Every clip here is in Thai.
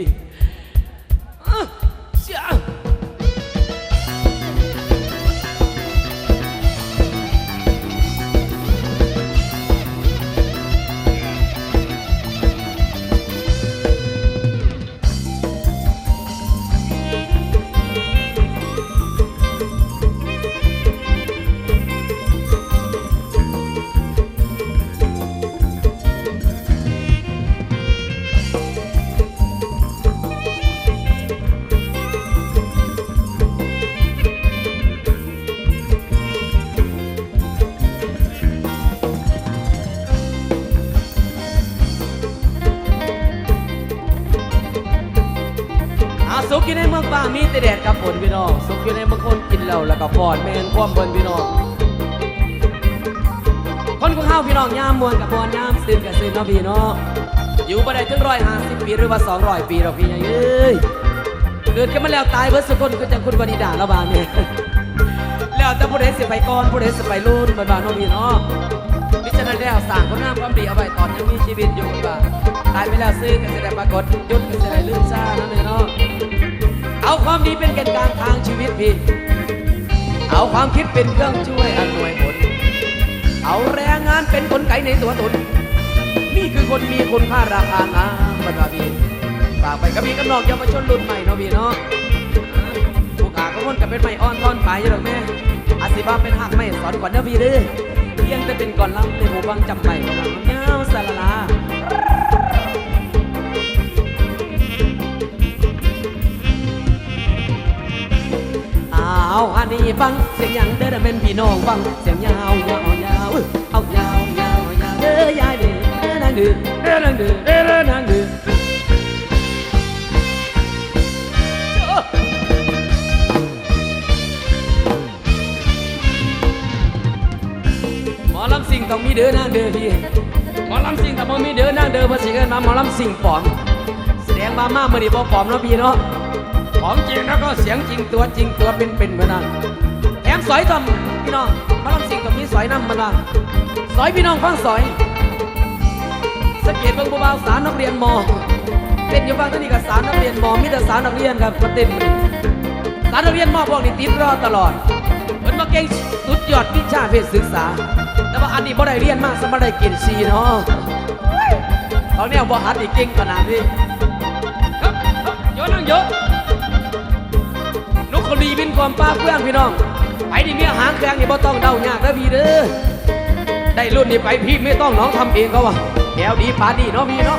อ่ แต่แดดกับฝนพี่น้องสุกอยู่ในเมืองคนกินเหล้าแล้วก็ฟอนแมนความเบิ่นพี่น้องคนของเฮาวพี่น้องยามมวนกับมวนยามซึมกับซึมเนาะพี่เนาะอยู่บ่ได้ถึงร้อยห้าสิบปีหรือว่าสองร้อยปีหรอกพี่ใหญ่เอ้ยเกิดกันมาแล้วตายเบิดสุคนก็จะคุณวนิดาล้วบางเนี่ยแล้วแต่ผู้ใดสิไปก่อนผู้ใดสิไปรุ่นบ้านๆเนาะพี่เนาะมิฉะนั้นแล้วสร้างคนงามความดีเอาไว้ตอนยังมีชีวิตอยู่บ้าตายไปแล้วซื้อก็จะได้ปรากฏยุดก็จะได้ลืมซ่านั่นเลยเนาะ เอาความดีเป็นแก่นกลางทางชีวิตพี่ เอาความคิดเป็นเครื่องช่วยอำนวยผล เอาแรงงานเป็นคนไกในตัวตน นี่คือคนมีคุณค่าราคางามบรรดาพี่ฝากไปกับพี่กับน้องเยาวชนรุ่นใหม่เนาะพี่เนาะผู้ขาก็คนกับเป็นไม่อ่อนท่อนไปอยู่หรอกแม่อาศิบาเป็นหักไม่สอนก่อนเด้อพี่เด้อเพียงแต่เป็นก่อนล้ำในหมู่ฟังจำไปของเราเงาสาลาาอ้าวอันนี้ฟังเสียงยังเด้อเป็นพี่น้องฟังเสียงยาวยาวยาวเอายาวยาวยาวเด้อยายเด้อเด้อนางเด้อเด้อนางเด้อเด้อนางเด้อหมอลำสิงต้องมีเด้อนางเด้อพี่หมอลำสิงแต่บ่มีเด้อนางเด้อเพราะสิเกินมาหมอลำสิงปลอมแสดงมามาเมื่อนี้บ่ปลอมเนาะพี่เนาะ ของจริงแล้วก็เสียงจริงตัวจริงตัวเป็นเป็นเหมือนกันแถมสอยทำพี่น้องมาลำสิ่งกับมีสอยน้ำมันละสอยพี่น้องฟังสอยสเกตเบิ่งผู้บ่าสาวนักเรียนมเต้นอยู่บ้างท่นี่กับสาวนักเรียนมมีแต่สาวนักเรียนครับมาเต้นมาสาวนักเรียนมพวกนี้ติดรอตลอดเพิ่นมาเก่งสุดยอดวิชาเพศศึกษา แต่ว่าอันนี้บ่ได้เรียนมากสมบ่ได้เกณฑ์ซีเนาะเขาเนี่ยบ่หัดอีกเก่งขนาดนี้ครับครับโยนนั่งโยนน ก็ดีบินความป้าเพื่อนพี่น้อง ไปดิเมียหางเครื่องนี่บ่ต้องเดายากนะพี่เด้อ ได้รุ่นนี้ไปพี่ไม่ต้องน้องทำเองเขาวะแถวดีปาดีเนาะพี่เนาะ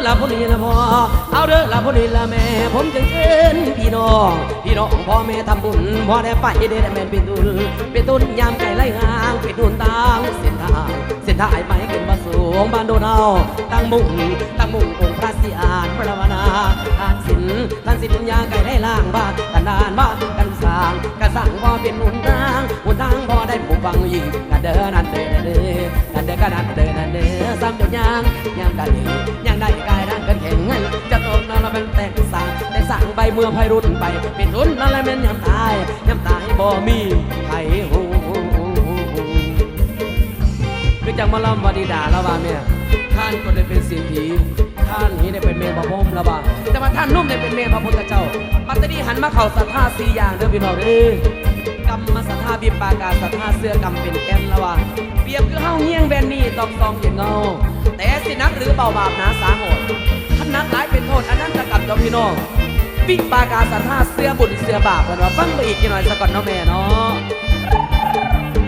อาเด้อละพอนี้ละพ่อเอาเด้อละพอนี้ละแม่ ผมจึงเอิ้นพี่น้อง พี่น้องพ่อแม่ทำบุญพ่อได้ไปได้แม่เป็นตุนเป็นตุนยามไก่ไล่หางเป็นตุนตางเส้นทางเส้นทางไปขึ้นมาสูงบ้านโดนเอาตั้งมุ่งตั้งมุ่งองค์พระสิอานพระวนาทานสินทานสินยาไก่ไล่ล่างบ้านกันดานบ้านางกันสร้างพ่เป็นหุ่นทางหุ่นทางพ่อได้ปลูกฟังยิงกันเดินนั่นเดินนั่นเดินกันเดินกันนั่นเดินนั่นเดินซ้ำเดินยางยางกันดียางได้กายร่างกันแข็งไงจะตกนั่นละเป็นแต่งสร้างแต่สร้างใบเมื่อไพรุ่นไป เป็นรุ่นนั่นละเป็นยามตายยามตายบ่มีใครหูคือจังมาลำวาดีดาแล้วว่าแม่ท่านก็ได้เป็นเศรษฐี ท่านนี้ได้เป็นเมพระพรหมล้วว่าแต่ว่าท่านนุ่มได้เป็นเมพระพุทธเจ้า ปัตตานีหันมาเข่าศรัทธาสี่อย่างเด้อพี่น้องเด้อกรรมมาศรัทธาบิปากาศรัทธาเสื้อกรรมเป็นแก่นล้วว่าเปรียบคือเฮาเฮี้ยงแบนนี่ตองตองเห็นเงาแต่สินักหรือเบาบาปหนาสาหดท่านนักหลายเป็นโทษอันนั้นจะกรรมต่อพี่น้องบิปากาศรัทธาเสื้อบุญเสื้อบาปกันว่าฟังไปอีกหน่อยสักก่อนเนาะแม่เนาะ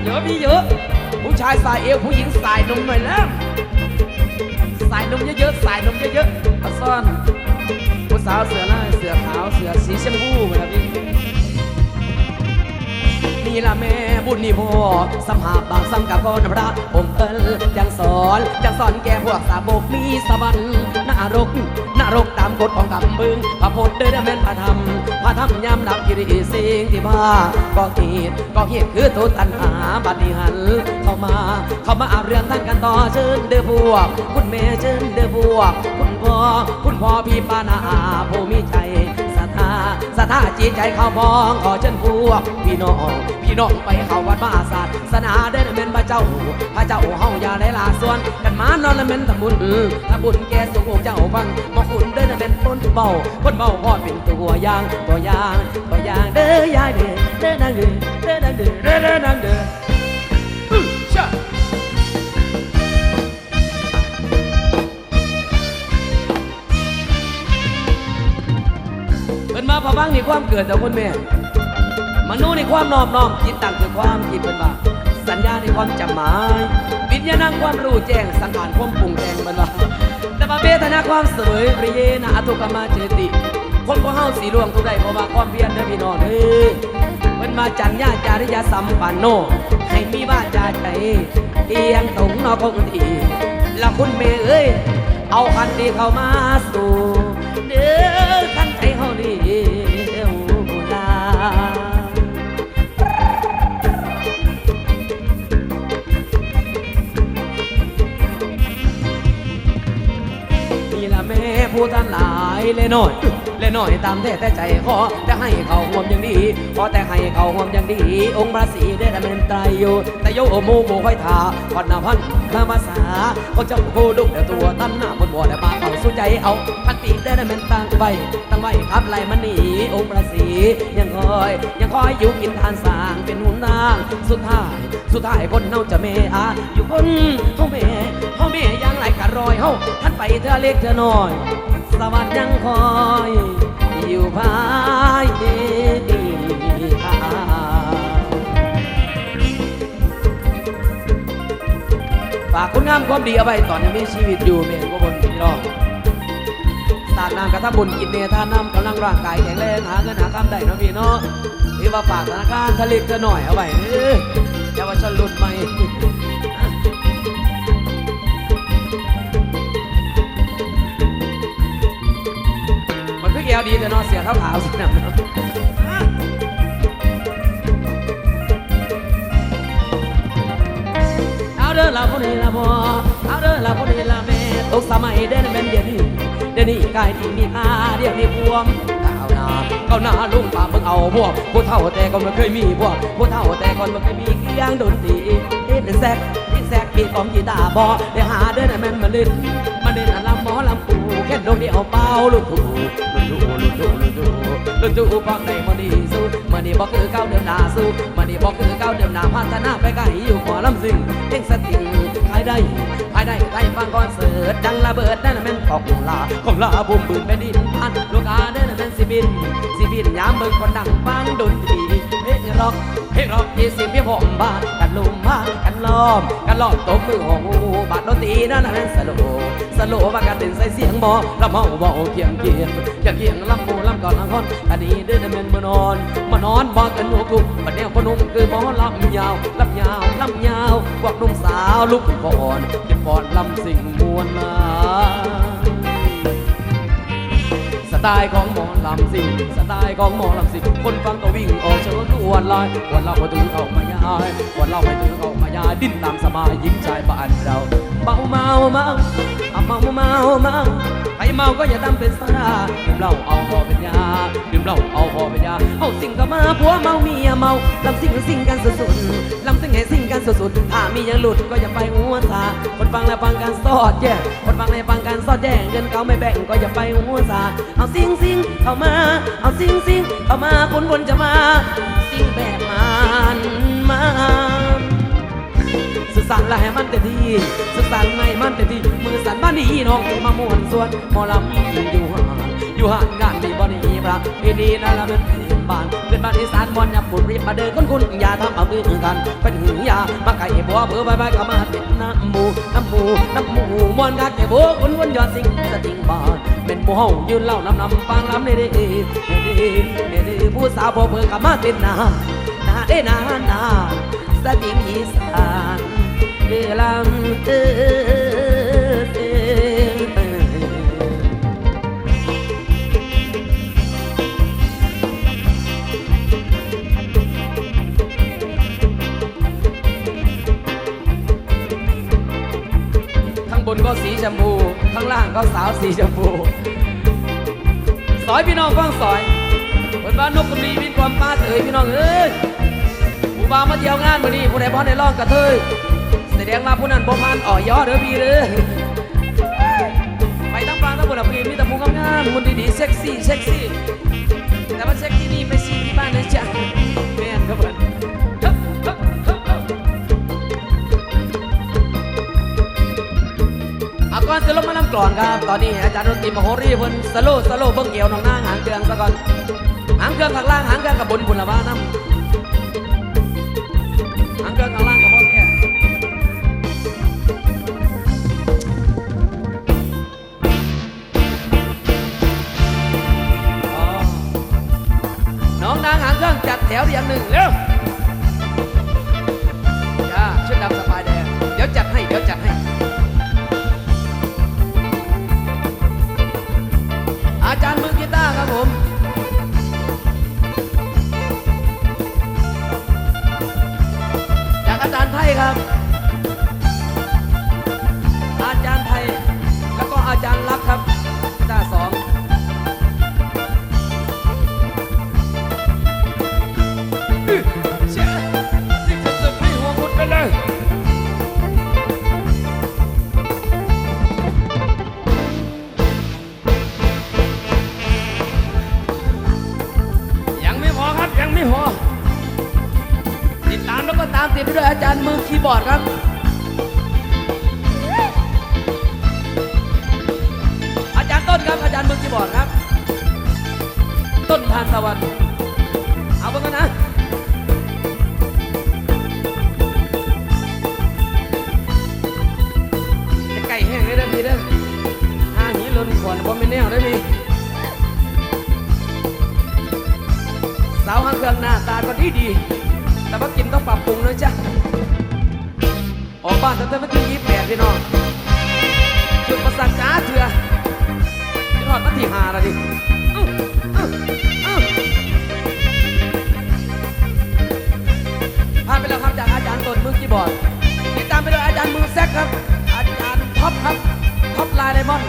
เยอะพี่เยอะ ผู้ชายสายเอวผู้หญิงสายนมหน่อยแล้ว สายนมเยอะๆ สายนมเยอะๆมาซ่อนผู้สาวเสือลายเสือขาว เสือสีชมพูเหมือนกันพี่ นี่ละแม่บุญนี่พ่อสมหาบางสังกับคนพระองค์เอิลจังสอนจังสอนแก่พวกสาวกมีสวรรค์นรกนรกตามกฎของกำบึงพระพุทธเดินแม่นพระธรรมพระธรรมยำดับกิริสิ่งที่มาก็เหตุก็เหตุคือตัวตัณหาบัดนี้หันเข้ามาเข้ามาอาบเรื่องท่านกันต่อเชิญเด้อพวก คุณแม่เชิญเด้อพวก คุณพ่อคุณพ่อพี่ปานาอาผู้มีใจ ศรัทธาจิตใจเขาพองขอเชิญพวกพี่น้อง พี่น้องไปเข้าวัดมาศาสตร์สนาเดินเป็นพระเจ้า พระเจ้าเฮาอย่าได้ลาส่วน กันมานอนละเม็นทำบุญทำบุญแก่สุขเจ้าฟังมาคุณเดินเป็นคนเบาคนเบาพอเป็นตัวอย่างตัวอย่างตัวอย่างเด้อยายเด้อเด้อนางเด้อเด้อนางเด้อเด้อเด้อนางเด้อ อื้อชะเป็นมาพะบังในความเกิดจากคนแม่มนุษย์ในความนอบน้อมจิตตั้งคือความคิดเป็นว่าสัญญาในความจำหมาย วิญญาณังความรู้แจ้งสังขารความปรุงแต่งเป็นว่าแต่ว่าเบทนาความเสวยปริเยนะอตุกรรมาเจติ คนขอเฮาสีล่วงทุกได้เพราะว่าความเพียรเด้พี่น้องเอ้ยเป็นมาจัญญาจาริยสัมปันโน ให้มีว่าจาใจเอียงตรงนอกคงทีละคุณเมย์เอ้ยเอาคันดีเข้ามาสู่เด้อ เล่น้อยเล่น้อยตามแท้แต่ใจขอแต่ให้เขาห่วมอย่างดีขอแต่ให้เขาห่วมอย่างดี องค์พระศรีได้ดำเนินไตรอยู่แต่โยโมโมค่อยทาพอดนาพันธรรมสาเขาจะโคดุเดี๋ยวตัวท่านหน้าบนบ่อได้มาเขาสู้ใจเอาพันปีได้ดำเนินตั้งไว้ตั้งไว้ครับไล่มันหนีองค์พระศรียังคอย ยังคอยอยู่กินทานสางเป็นหุ่นนางสุดท้ายสุดท้ายคนเฮาจะเมอาอยู่คนเฮาเมเฮาเมยังไหลกะรอยเฮาท่านไปเธอเล็กเธอน้อย สวัสดิ์ยังคอยอยู่ภายทางฝากคุณงามความดีเอาไว้ตอนยังมีชีวิตอยู่เมียก็บนพี่น้องสาดน้ำกระทำบุญกินเนทานน้ำกำลังร่างกายแข็งแรงหาเงินหาคำได้นะพี่เนาะที่ว่าฝากธนาคารทะเลจะหน่อยเอาไว้เด้อเยาวชนรุ่นใหม่ วดีแต่นอนเสียขาขาวสินะเอาเด้อละพอดีละพอเอาเด้อละพอดีละแม่ตกสมัยเด้อแม่นเดี๋ยวนี้เดี๋ยวนี้กายที่มีค่าเดี๋ยวนี้พวมเอาหน้าเอาหน้าลุงป่าเบิ่งเอาพวกผู้เฒ่าแต่ก่อนมันเคยมีพวกผู้เฒ่าแต่ก่อนมันเคยมีเครื่องดนตรีเอ๊ะเป็นแซกเป็นแซกมีกลองกีตาร์บอเดี๋ยวหาเด้อแม่นมาเล่นมาเล่นอะลำหมอลำปู แค่ดงเดียวเป่าลูกถูลูกถูลูกถูลูกถูลูกถูฟังได้มาดีสู้มาดีบอกคือก้าวเดินหน้าสู้มาดีบอกคือก้าวเดินหน้าพัฒนาไปไกลอยู่ขอลำซิงเพ่งสติขายได้ขายได้ใครฟังคอนเสิร์ตดังระเบิดนั่นนแม่นของลาของลาบุ่มบืนไปดินพันลูกอาเด้อนแม่นสิบินสิบินยามเบิ่งคนดังฟังดนตรีเฮ้ยร็อก เฮ้ยรอกยี่สิบพี่ผมบานกันลุมมากันล้อมกันล้อมตบมือหองหูบาดดนตรีนั่นนะแม่นสโลสโลว่ากันเป็นใส่เสียงบอลำเมาบอเคียงเคียงอย่าเคียงลำปูลำก่อนลำคอนอันนี้เด้อนะแม่นมานอนมานอนบอกกันหัวกลุ่มบัดแนวพนุ่มคือหมอลำยาวลำยาวลำยาวกวักนุ่มสาวลุกขึ้นก่อนเก็บก่อนลำสิ่งมวลมา ไตล์ของหมอลำสิงสไตล์ของหมอลำสิงคนฟังก็วิ่งออกเชิญอวนลายวันเล่าไปถึงเขามายายวันเล่าไปถึงเขามายายดิ้นตามสบายหญิงชายบ้านเราเมาเมาเมาเอาเมาเมาเมา เมาก็อย่าทำเป็นสาดื่มเหล้าเอาพอเป็นยาดื่มเหล้าเอาพอเป็นยาเอาสิ่งก็มาผัวเมาเมียเมาลำสิ่งสิ่งกันสุดๆลำสิ่งให้สิ่งกันสุดๆถ้ามียังหลุดก็อย่าไปหัวซาคนฟังแล้วฟังกันสอดแย่คนฟังแล้วฟังกันสอดแย่เงินเขาไม่แบ่งก็อย่าไปหัวซาเอาสิ่งสิ่งเข้ามาเอาสิ่งสิ่งเข้ามาคนบนจะมาสิ่งแบบมันมา สันละให้มันเต็มที่สุดสันให้มันเต็มที่มือสันบ้านนี้น้องมาม่วนส่วนหมอลำอยู่ห่างอยู่ห่างงานมีบ่หนีพระเพนีนั่นละมันเป็นบ้านเป็นบ้านอีสานบอนยับบุญรีบมาเดินคนคุณอย่าทำเอามือกันเป็นหือยามาไก่บัวเบื่อใบใบก็มาเป็นน้ำมูน้ำมูน้ำมูมวนกัดแก่บัวคนวนยอดสิ่งสติงบ้านเป็นหมูเฮายืนเล่านำนำฟังลำเด้เด้เด้เด้เด้ผู้สาวพอเบื่อก็มาเป็นน้ำเอ้ยนานาสติงอีสาน นก็สีชมพู ข้างล่างก็สาวสีชมพู สอยพี่น้องฟังสอยเปิดบ้านนกกระมีมีความป้าเถยพี่น้องเอ้ยผู้บ่าวมาเที่ยวงานมื้อนี้ผู้ใดพอในร่องกระเทย ดงมาผู้นั้นบ่ผ่านอ่อยอเด้อพี่เด้อไปทั้งฟังทั้งบนละพี่มีแต่ผู้งามๆคนดีๆเซ็กซี่เซ็กซี่แต่ว่าเซ็กที่นี่ไปซีที่บ้านนะจ๊ะแม่นครับเพิ่นฮึบฮึบฮึบฮึบอาก่อนจะลงมาลำกลอนครับ ตอนนี้อาจารย์ดนตรีมโหรีเพิ่นสโลว์สโลว์เบิ่งเอวน้องนางหางเครื่องซะก่อน หางเครื่องข้างล่างหางเครื่องกับบนบุญละว่าน้ำ ย์ไทยครับ อาจารย์ไทย แล้วก็อาจารย์รักครับกีตาร์สองอื้อเชี่ยนี่คือสึกให้หัวมุดไปเลยยังไม่พอครับ ยังไม่พอ แล้วก็ตามติดไปด้วยอาจารย์มือคีย์บอร์ดครับ อาจารย์ต้นครับอาจารย์มือคีย์บอร์ดครับ ต้นทานตะวัน เอาเบิ่งกันนะไก่แห้งได้เด้อพี่เด้อห้าหีหล่นขวนบ่ไม่แนวได้อพี่สาวหางเครื่องหน้าตาก็ดีดี แต่ว่ากินต้องปรับปรุงนะจ๊ะ ออกบ้านตั้งแต่วันที่ยี่แปดพี่น้องจุดประสักจ้าเถื่อพี่ทอดมาที่หาละดิอืออืออือผ่านไปแล้วครับจากอาจารย์ตนมือคีบอร์ดติดตามไปเลยอาจารย์มือแซกครับ อาจารย์ท็อปครับท็อปไลน์ไดมอนด์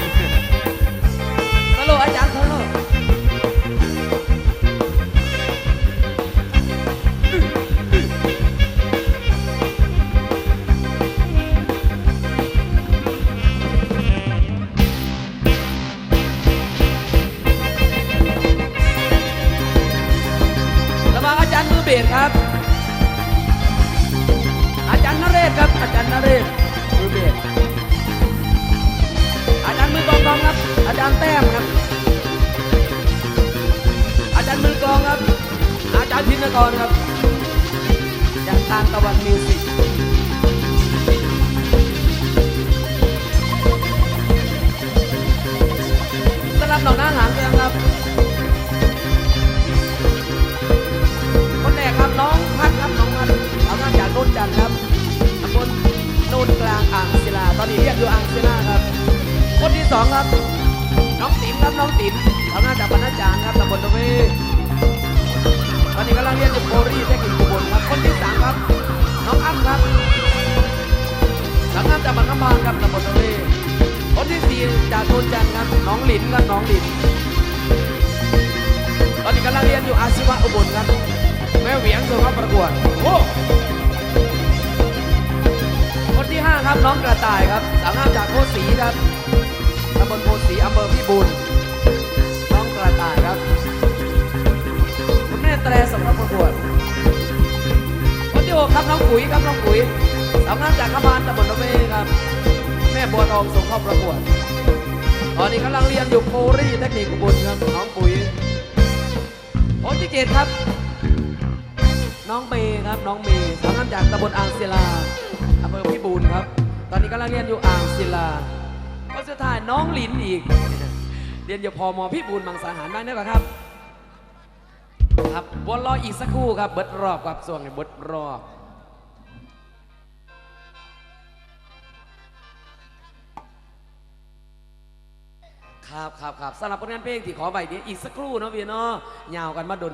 สโลว์อาจารย์สโล อาจารย์แต้มครับ อาจารย์มือกลองครับ อาจารย์พินกรครับจากทางตะวันมิวสิกสำหรับหนองน้าหางเครื่องครับ คนแรกครับน้องพัดครับน้องพัดเอามาจากโนนจันครับตำบลโนนกลางอ่างศิลาตอนนี้เรียกอยู่อ่างศิลาครับคนที่สองครับ น้องติ๋มครับน้องติ๋มเอามาจากบรรณาจารย์ครับตำบลตะเวตอนนี้กำลังเรียนอยู่โครีเทคนิคอุบลครับคนที่สามครับ น้องอ้ำครับสามงามจากบางกำพางครับตำบลตะเวคนที่สี่จากโนนจันทร์ครับน้องหลินครับน้องหลินตอนนี้กำลังเรียนอยู่อาชีวะอุบลครับแม่เหวียงส่งเข้าประกวดโอ้คนที่5ครับน้องกระต่ายครับสาวงามจากโพสีครับำบลโพสีอำเภอพิบูลน้องกระต่ายครับ คุณแม่แตรส่งเข้าประกวดคนที่6ครับน้องปุ๋ยครับน้องปุ๋ยสาวงามจากขบานตำบลระเวครับ แม่บัวทองส่งเข้าประกวดตอนนี้กำลังเรียนอยู่โพรีเทคนิคอุบลครับน้องปุ๋ยคนที่เจ็ดครับ น้องเมย์ครับน้องเมย์สาวงามจากตำบลอ่างศิลาอำเภอพิบูลครับ ตอนนี้กำลังเรียนอยู่อ่างศิลา คนสุดท้ายน้องหลินอีก เรียนอยู่พมพิบูลมังสาหารบ้างได้ปะครับ ครับบนรออีกสักครู่ครับ เบิดรอบครับส่วนเบิดรอบครับครับครับสำหรับผลงานเพลงที่ขอใบเดียวอีกสักครู่เนาะพี่เนาะยาวกันมาโดน